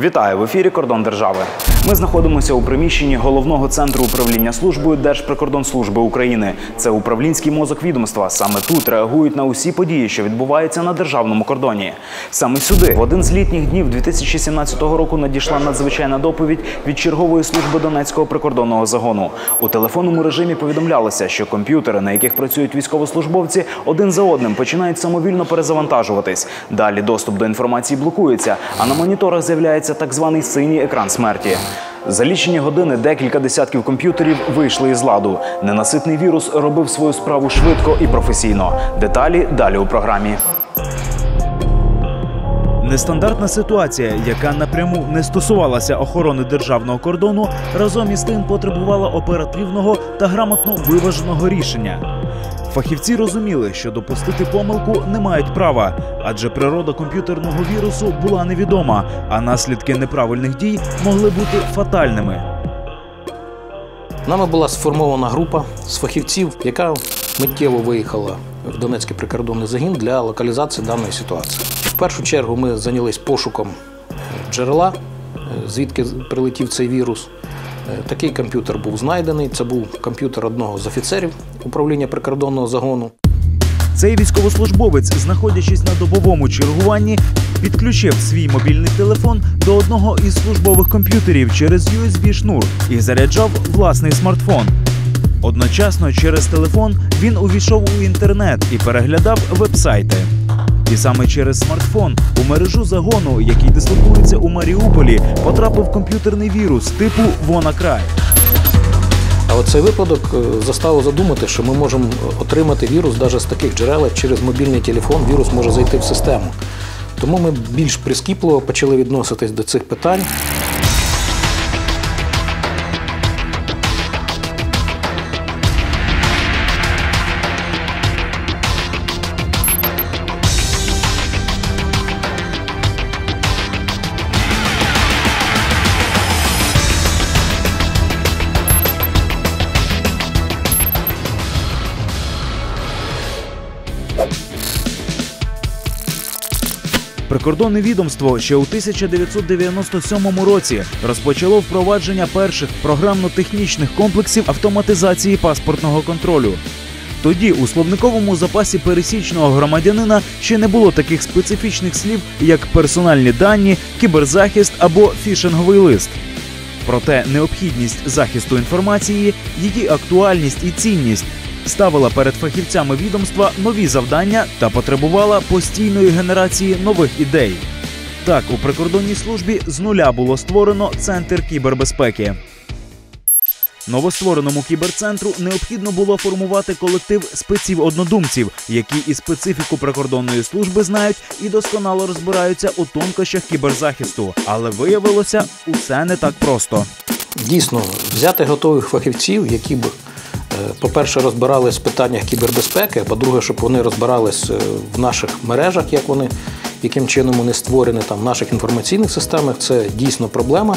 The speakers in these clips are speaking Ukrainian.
Вітаю в ефірі Кордон Держави. Ми знаходимося у приміщенні головного центру управління службою Держприкордонслужби України. Це управлінський мозок відомства. Саме тут реагують на усі події, що відбуваються на державному кордоні. Саме сюди в один з літніх днів 2017 року надійшла надзвичайна доповідь від чергової служби Донецького прикордонного загону. У телефонному режимі повідомлялося, що комп'ютери, на яких працюють військовослужбовці, один за одним починають самовільно перезавантажуватись. Далі доступ до інформації блокується, а на моніторах з'являється так званий синій екран смерті. За лічені години декілька десятків комп'ютерів вийшли із ладу. Ненаситний вірус робив свою справу швидко і професійно. Деталі далі у програмі. Нестандартна ситуація, яка напряму не стосувалася охорони державного кордону, разом із тим потребувала оперативного та грамотно виваженого рішення. Фахівці розуміли, що допустити помилку не мають права, адже природа комп'ютерного вірусу була невідома, а наслідки неправильних дій могли бути фатальними. Нами була сформована група з фахівців, яка миттєво виїхала в Донецький прикордонний загін для локалізації даної ситуації. Першу чергу ми зайнялись пошуком джерела, е, звідки прилетів цей вірус. Е, Такий комп'ютер був знайдений. Це був комп'ютер одного з офіцерів управління прикордонного загону. Цей військовослужбовець, знаходячись на добовому чергуванні, підключив свій мобільний телефон до одного із службових комп'ютерів через USB-шнур і заряджав власний смартфон. Одночасно через телефон він увійшов у інтернет і переглядав вебсайти. І саме через смартфон у мережу загону, який дислокується у Маріуполі, потрапив комп'ютерний вірус типу WannaCry. А оцей випадок е, заставив задумати, що ми можемо отримати вірус навіть з таких джерел, як через мобільний телефон вірус може зайти в систему. Тому ми більш прискіпливо почали відноситись до цих питань. Прикордонне відомство ще у 1997 році розпочало впровадження перших програмно-технічних комплексів автоматизації паспортного контролю. Тоді у словниковому запасі пересічного громадянина ще не було таких специфічних слів, як персональні дані, кіберзахист або фішинговий лист. Проте необхідність захисту інформації, її актуальність і цінність ставила перед фахівцями відомства нові завдання та потребувала постійної генерації нових ідей. Так, у прикордонній службі з нуля було створено центр кібербезпеки. Новоствореному кіберцентру необхідно було формувати колектив спеців-однодумців, які і специфіку прикордонної служби знають і досконало розбираються у тонкощах кіберзахисту. Але виявилося, усе не так просто. Дійсно, взяти готових фахівців, які б, по-перше, розбирались в питаннях кібербезпеки, по-друге, щоб вони розбирались е, в наших мережах, як вони, яким чином вони створені там в наших інформаційних системах, це дійсно проблема.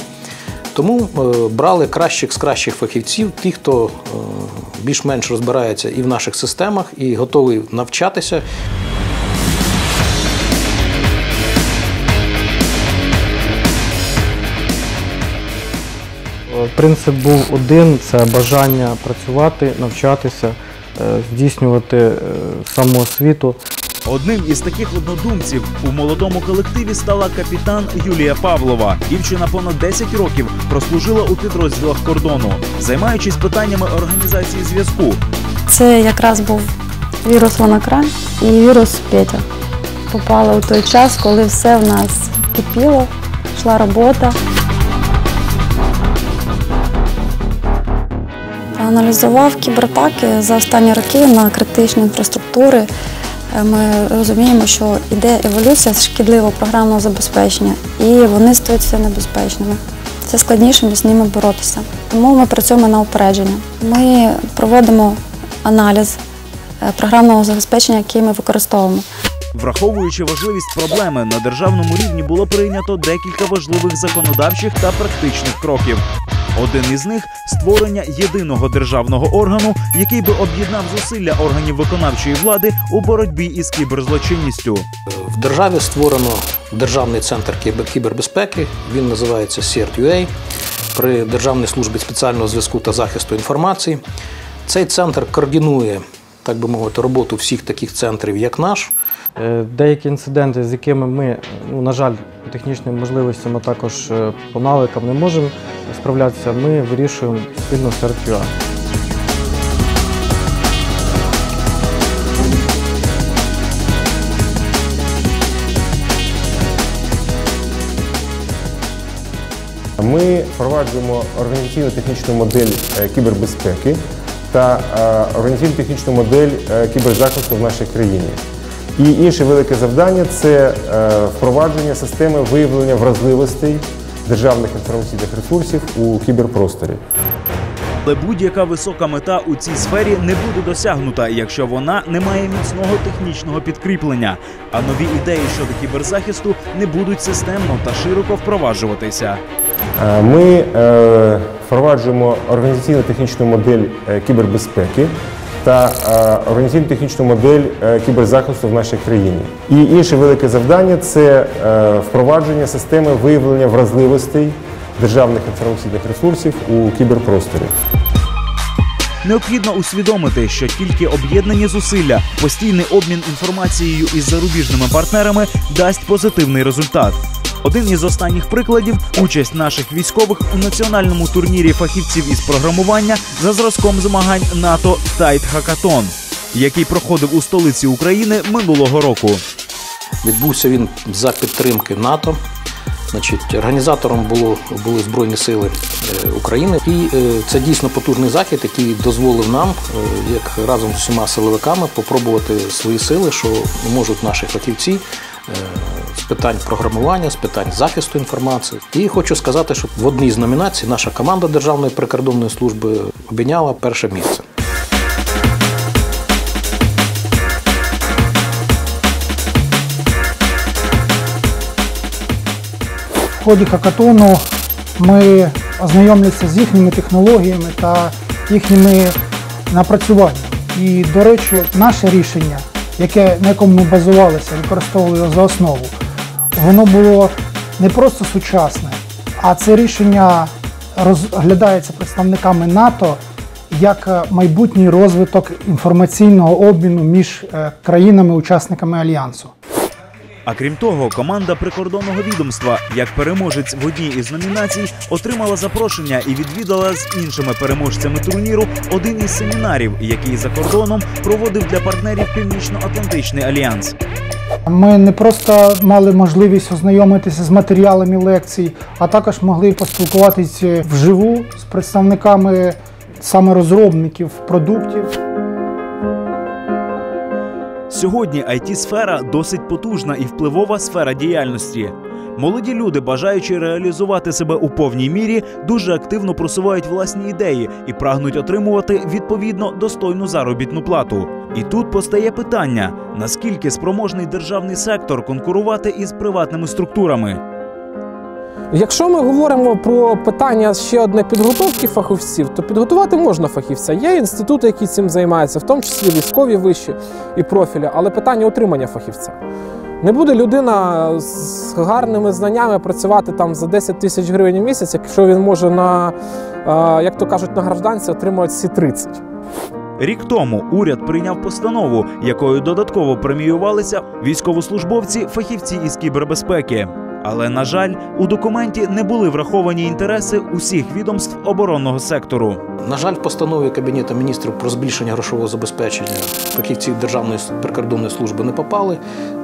Тому е, брали кращих з кращих фахівців, ті, хто е, більш-менш розбирається і в наших системах, і готовий навчатися. Принцип був один: це бажання працювати, навчатися, е, здійснювати е, самоосвіту. Одним із таких однодумців у молодому колективі стала капітан Юлія Павлова. Дівчина понад 10 років прослужила у підрозділах кордону, займаючись питаннями організації зв'язку. Це якраз був вірус Ванакрай і вірус Петя. Попали у той час, коли все в нас кипіло, йшла робота. Аналізував кібератаки за останні роки на критичні інфраструктури. Е, Ми розуміємо, що йде еволюція шкідливого програмного забезпечення, і вони стають все небезпечними. Це складніше з ними боротися. Тому ми працюємо на упередження. Ми проводимо аналіз е, програмного забезпечення, який ми використовуємо. Враховуючи важливість проблеми, на державному рівні було прийнято декілька важливих законодавчих та практичних кроків. Один із них створення єдиного державного органу, який би об'єднав зусилля органів виконавчої влади у боротьбі із кіберзлочинністю. В державі створено державний центр кібербезпеки. Він називається CERT.UA при Державній службі спеціального зв'язку та захисту інформації. Цей центр координує, так би мовити, роботу всіх таких центрів, як наш. Е, Деякі інциденти, з якими ми, ну, на жаль, по технічним можливостям, а також е, по навикам не можемо справлятися, ми вирішуємо спільно з RQA. Ми впроваджуємо організаційно-технічну модель е, кібербезпеки та організаційно-технічну модель кіберзахисту в нашій країні. І інше велике завдання це е, впровадження системи виявлення вразливостей державних інформаційних ресурсів у кіберпросторі. Але будь-яка висока мета у цій сфері не буде досягнута, якщо вона не має міцного технічного підкріплення. А нові ідеї щодо кіберзахисту не будуть системно та широко впроваджуватися. Е, Ми е, впроваджуємо організаційно-технічну модель кібербезпеки та е, організаційно-технічну модель е, кіберзахисту в нашій країні. І інше велике завдання це е, впровадження системи виявлення вразливостей державних інформаційних ресурсів у кіберпросторі. Необхідно усвідомити, що тільки об'єднані зусилля, постійний обмін інформацією із зарубіжними партнерами дасть позитивний результат. Один із останніх прикладів участь наших військових у національному турнірі фахівців із програмування за зразком змагань НАТО Тайт Хакатон, який проходив у столиці України минулого року. Відбувся він за підтримки НАТО. Значить, організатором було, були Збройні Сили е, України. І е, це дійсно потужний захід, який дозволив нам, е, як разом з усіма силовиками, попробувати свої сили, що можуть наші фахівці питань програмування, з питань захисту інформації. І хочу сказати, що в одній з номінацій наша команда Державної прикордонної служби обійняла перше місце. В ході хакатону ми ознайомилися з їхніми технологіями та їхніми напрацюваннями. І, до речі, наше рішення, яке, на якому ми базувалися, використовували за основу, воно було не просто сучасне, а це рішення розглядається представниками НАТО як е, майбутній розвиток інформаційного обміну між е, країнами-учасниками альянсу. А крім того, команда прикордонного відомства, як переможець в одній із номінацій, отримала запрошення і відвідала з іншими переможцями турніру один із семінарів, який за кордоном проводив для партнерів Північно-Атлантичний альянс. Ми не просто мали можливість ознайомитися з матеріалами лекцій, а також могли поспілкуватися вживу з представниками саме розробників продуктів. Сьогодні it сфера досить потужна і впливова сфера діяльності. Молоді люди, бажаючи реалізувати себе у повній мірі, дуже активно просувають власні ідеї і прагнуть отримувати відповідно достойну заробітну плату. І тут постає питання: наскільки спроможний державний сектор конкурувати із приватними структурами? Якщо ми говоримо про питання ще одне підготовки фахівців, то підготувати можна фахівця. Є інститути, які цим займаються, в тому числі військові вищі і профілі, але питання утримання фахівця. Не буде людина з гарними знаннями працювати там за 10 тисяч гривень в місяць, якщо він може на, е, як то кажуть, на гражданці отримувати всі 30. Рік тому уряд прийняв постанову, якою додатково преміювалися військовослужбовці, фахівці із кібербезпеки. Але на жаль, у документі не були враховані інтереси усіх відомств оборонного сектору. На жаль, в постанові Кабінету міністрів про збільшення грошового забезпечення фахівців Державної прикордонної служби не попали.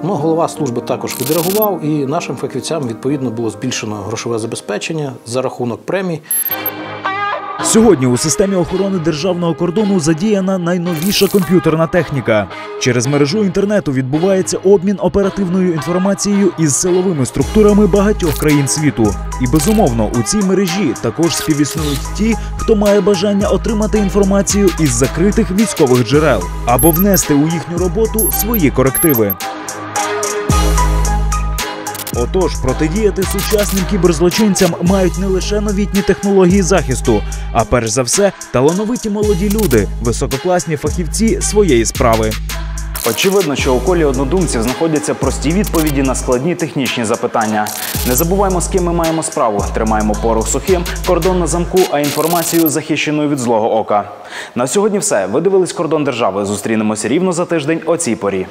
Ну, голова служби також відреагував, і нашим фахівцям відповідно було збільшено грошове забезпечення за рахунок премій. Сьогодні у системі охорони державного кордону задіяна найновіша комп'ютерна техніка. Через мережу інтернету відбувається обмін оперативною інформацією із силовими структурами багатьох країн світу. І безумовно, у цій мережі також співіснують ті, хто має бажання отримати інформацію із закритих військових джерел або внести у їхню роботу свої корективи. Отож, протидіяти сучасним кіберзлочинцям мають не лише новітні технології захисту, а перш за все талановиті молоді люди, висококласні фахівці своєї справи. Очевидно, що у колі однодумців знаходяться прості відповіді на складні технічні запитання. Не забуваймо, з ким ми маємо справу. Тримаємо порох сухим, кордон на замку, а інформацію захищеною від злого ока. На сьогодні все. Ви дивились кордон держави. Зустрінемося рівно за тиждень о цій порі.